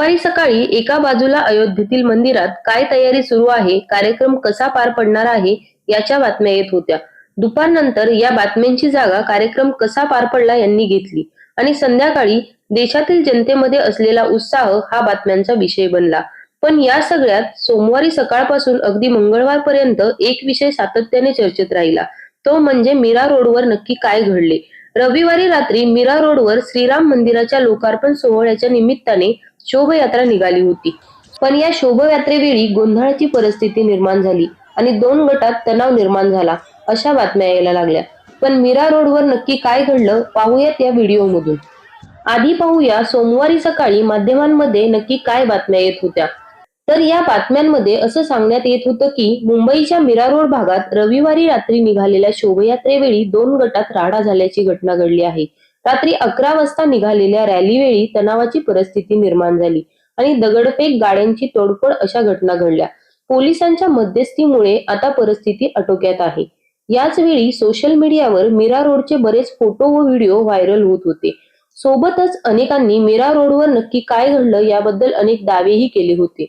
सोमवारी सकाळी एका बाजूला अयोध्येतील मंदिरात काय तयारी सुरू आहे कार्यक्रम कसा पार पडणार आहे याच्या बातम्या येत होत्या. दुपारनंतर या बातम्यांची जागा कार्यक्रम कसा पार पडला यांनी घेतली आणि संध्याकाळी देशातील जनतेमध्ये असलेला उत्साह हा बातम्यांचा विषय बनला. पण या सगळ्यात सोमवारी सकाळपासून अगदी मंगळवारपर्यंत एक विषय सातत्याने चर्चेत राहिला. तो म्हणजे मीरा रोडवर नक्की काय घडले? रविवारी रात्री मीरा रोडवर श्रीराम मंदिराच्या लोकार्पण सोहळ्याच्या निमित्ताने शोभयात्रा निघाली होती. पण या शोभयात्रेवेळी गोंधळाची परिस्थिती निर्माण झाली आणि दोन गटात तणाव निर्माण झाला अशा बातम्या यायला लागल्या. पण मीरा रोडवर नक्की काय घडलं पाहूयात या व्हिडिओमधून. आधी पाहूया सोमवारी सकाळी माध्यमांमध्ये नक्की काय बातम्या येत होत्या. तर या बातम्यांमध्ये असं सांगण्यात येत होतं की मुंबईच्या मीरा रोड भागात रविवारी रात्री निघालेल्या शोभयात्रेवेळी दोन गटात राडा झाल्याची घटना घडली आहे. रात्री अकरा वाजता निघालेल्या रॅलीवेळी तणावाची परिस्थिती निर्माण झाली आणि दगडफेक गाड्यांची तोडफोड अशा घटना घडल्या. पोलिसांच्या मध्यस्थीमुळे आता परिस्थिती आटोक्यात आहे. याच वेळी सोशल मीडियावर मीरा रोडचे बरेच फोटो व व्हिडिओ व्हायरल होत होते. सोबतच अनेकांनी मीरा रोडवर नक्की काय घडलं याबद्दल अनेक दावेही केले होते.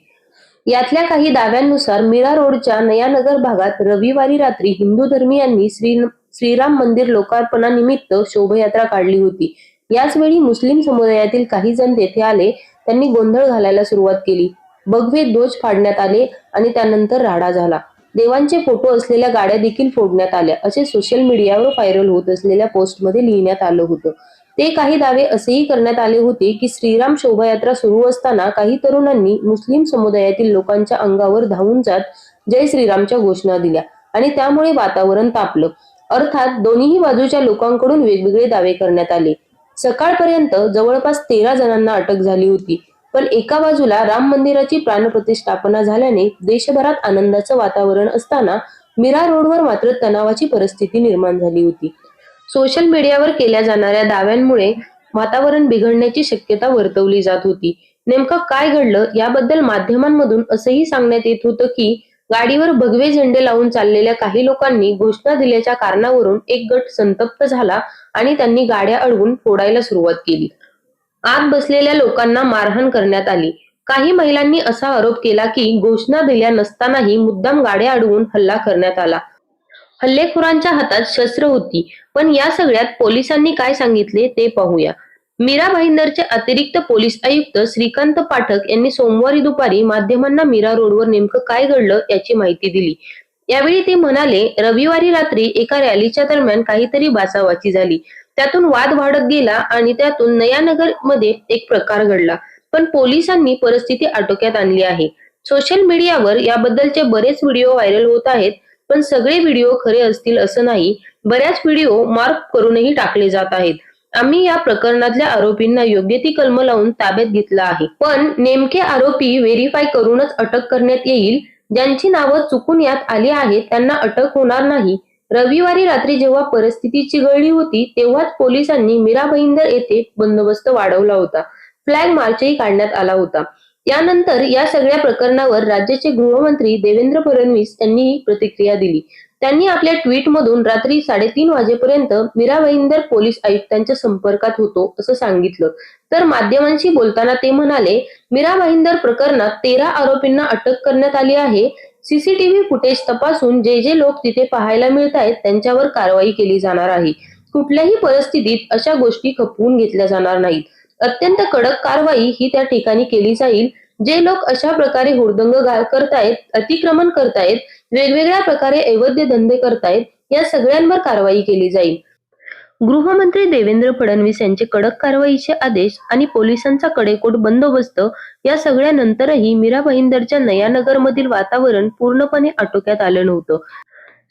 यातल्या काही दाव्यांनुसार मीरा रोडच्या नयानगर भागात रविवारी रात्री हिंदू धर्मीयांनी श्री श्रीराम मंदिर लोकार्पणानिमित्त शोभायात्रा काढली होती. याच वेळी मुस्लिम समुदायातील काही जण तेथे आले त्यांनी गोंधळ घालायला सुरुवात केली. बगवे ध्वज फाडण्यात आले आणि त्यानंतर राडा झाला. देवांचे फोटो असलेल्या गाड्या देखील फोडण्यात आल्या असे सोशल मीडियावर व्हायरल होत असलेल्या पोस्टमध्ये लिहिण्यात आलं होतं. ते काही दावे असेही करण्यात आले होते की श्रीराम शोभायात्रा सुरू असताना काही तरुणांनी मुस्लिम समुदायातील लोकांच्या अंगावर धावून जात जय श्रीरामच्या घोषणा दिल्या आणि त्यामुळे वातावरण तापलं. अर्थात दोन्ही बाजूच्या लोकांकडून वेगवेगळे दावे करण्यात आले. सकाळपर्यंत जवळपास तेरा जणांना अटक झाली होती. पण एका बाजूला राम मंदिराची प्राणप्रतिष्ठापना झाल्याने देशभरात आनंदाचं वातावरण असताना मीरा रोडवर मात्र तणावाची परिस्थिती निर्माण झाली होती. सोशल मीडियावर केल्या जाणाऱ्या दाव्यांमुळे वातावरण बिघडण्याची शक्यता वर्तवली जात होती. नेमकं काय घडलं याबद्दल माध्यमांमधून असंही सांगण्यात येत होतं की गाडीवर भगवे झेंडे लावून चाललेल्या काही लोकांनी घोषणा दिल्याच्या कारणावरून एक गट संतप्त झाला आणि त्यांनी गाड्या अडवून फोडायला सुरुवात केली. आत बसलेल्या लोकांना मारहाण करण्यात आली. काही महिलांनी असा आरोप केला की घोषणा दिल्या नसतानाही मुद्दाम गाड्या अडवून हल्ला करण्यात आला. हल्लेखोरांच्या हातात शस्त्र होती. पण या सगळ्यात पोलिसांनी काय सांगितले ते पाहूया. मीरा भाईंदरचे अतिरिक्त पोलीस आयुक्त श्रीकांत पाठक यांनी सोमवारी दुपारी माध्यमांना मीरा रोडवर नेमकं काय घडलं याची माहिती दिली. यावेळी ते म्हणाले रविवारी रात्री एका रॅलीच्या दरम्यान काहीतरी बाचावाची झाली. त्यातून वाद वाढत गेला आणि त्यातून नयानगरमध्ये एक प्रकार घडला. पण पोलिसांनी परिस्थिती आटोक्यात आणली आहे. सोशल मीडियावर याबद्दलचे बरेच व्हिडिओ व्हायरल होत आहेत पण सगळे व्हिडिओ खरे असतील असं नाही. बऱ्याच व्हिडिओ मार्क करूनही टाकले जात आहेत. आम्ही या प्रकरणातल्या आरोपींना योग्य ती कलम लावून ताब्यात घेतला आहे. पण नेमके आरोपी व्हेरीफाय करूनच अटक करण्यात येईल. ज्यांची नावं चुकून यात आली आहेत त्यांना अटक होणार नाही. रविवारी रात्री जेव्हा परिस्थिती चिघळली होती तेव्हाच पोलिसांनी मीरा भाईंदर येथे बंदोबस्त वाढवला होता. फ्लॅग मार्चही काढण्यात आला होता. यानंतर या सगळ्या प्रकरणावर राज्याचे गृहमंत्री देवेंद्र फडणवीस यांनी प्रतिक्रिया दिली. त्यांनी आपल्या ट्विटमधून रात्री साडेतीन वाजेपर्यंत मीरा भाईंदर पोलीस आयुक्तांच्या संपर्कात होतो असं सांगितलं. तर माध्यमांशी बोलताना ते म्हणाले मीरा भाईंदर प्रकरणात तेरा आरोपींना अटक करण्यात आली आहे. सीसीटीव्ही फुटेज तपासून जे जे लोक तिथे पाहायला मिळत आहेत त्यांच्यावर कारवाई केली जाणार आहे. कुठल्याही परिस्थितीत अशा गोष्टी खपवून घेतल्या जाणार नाहीत. अत्यंत कडक कारवाई ही त्या ठिकाणी केली जाईल जे लोक अशा प्रकारे हुडदंग करतायत अतिक्रमण करतायत वेगवेगळ्या प्रकारे अवैध धंदे करतायत या सगळ्यांवर कारवाई केली जाईल. गृहमंत्री देवेंद्र फडणवीस यांचे कडक कारवाईचे आदेश आणि पोलिसांचा कडेकोट बंदोबस्त या सगळ्यानंतरही मीरा भाईंदरच्या नयानगर मधील वातावरण पूर्णपणे आटोक्यात आलं नव्हतं.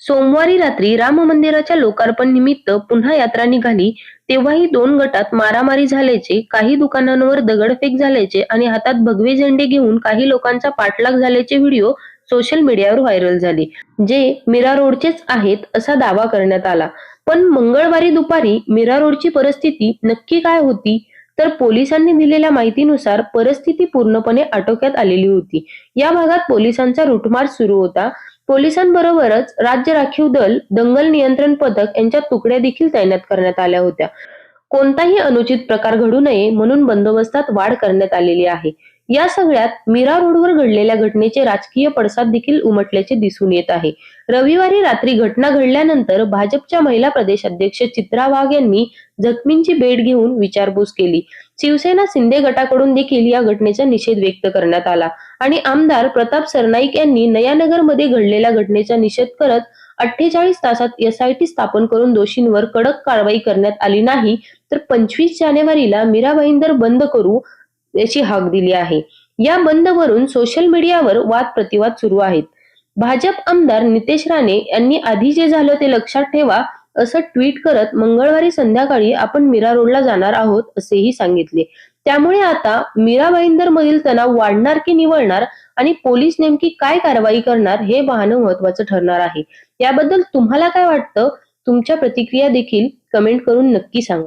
सोमवारी रात्री राम मंदिराच्या लोकार्पण निमित्त पुन्हा यात्रा निघाली. तेव्हाही दोन गटात मारामारी झाल्याचे काही दुकानांवर दगडफेक झाल्याचे आणि हातात भगवे झेंडे घेऊन काही लोकांचा पाठलाग झाल्याचे व्हिडिओ सोशल मीडियावर व्हायरल झाले जे मीरा रोडचेच आहेत असा दावा करण्यात आला. पण मंगळवारी दुपारी मीरा रोडची परिस्थिती नक्की काय होती? तर पोलिसांनी दिलेल्या माहितीनुसार परिस्थिती पूर्णपणे आटोक्यात आलेली होती. या भागात पोलिसांचा लुटमार सुरू होता. पोलिसांबरोबरच राज्य राखीव दल दंगल नियंत्रण पथक यांच्या तुकड्या देखील तैनात करण्यात आल्या होत्या. कोणताही अनुचित प्रकार घडू नये म्हणून बंदोबस्तात वाढ करण्यात आलेली आहे. या सगळ्यात मीरा रोडवर घडलेल्या घटनेचे राजकीय पडसाद देखील उमटल्याचे दिसून येत आहे. रविवारी रात्री घटना घडल्यानंतर भाजपच्या महिला प्रदेश अध्यक्ष चित्रा वाघ यांनी जखमींची भेट घेऊन विचारपूस केली. शिवसेना शिंदे गटाकडून देखील या घटनेचा निषेध व्यक्त करण्यात आला. आणि आमदार प्रताप सरनाईक यांनी नयानगरमध्ये घडलेल्या घटनेचा निषेध करत अठ्ठेचाळीस तासात एसआयटी स्थापन करून दोषींवर कडक कारवाई करण्यात आली नाही तर पंचवीस जानेवारीला मीरा भाईंदर बंद करू याची हाक दिली आहे. या बंदवरून सोशल मीडियावर वाद प्रतिवाद सुरू आहेत. भाजप आमदार नितेश राणे यांनी आधी जे झालं ते लक्षात ठेवा असं ट्विट करत मंगळवारी संध्याकाळी आपण मीरा रोडला जाणार आहोत असेही सांगितले. त्यामुळे आता मीराबाईंदर मधील तणाव वाढणार की निवळणार आणि पोलीस नेमकी काय कारवाई करणार हे पाहणं महत्वाचं ठरणार आहे. याबद्दल तुम्हाला काय वाटतं? तुमच्या प्रतिक्रिया देखील कमेंट करून नक्की सांगा.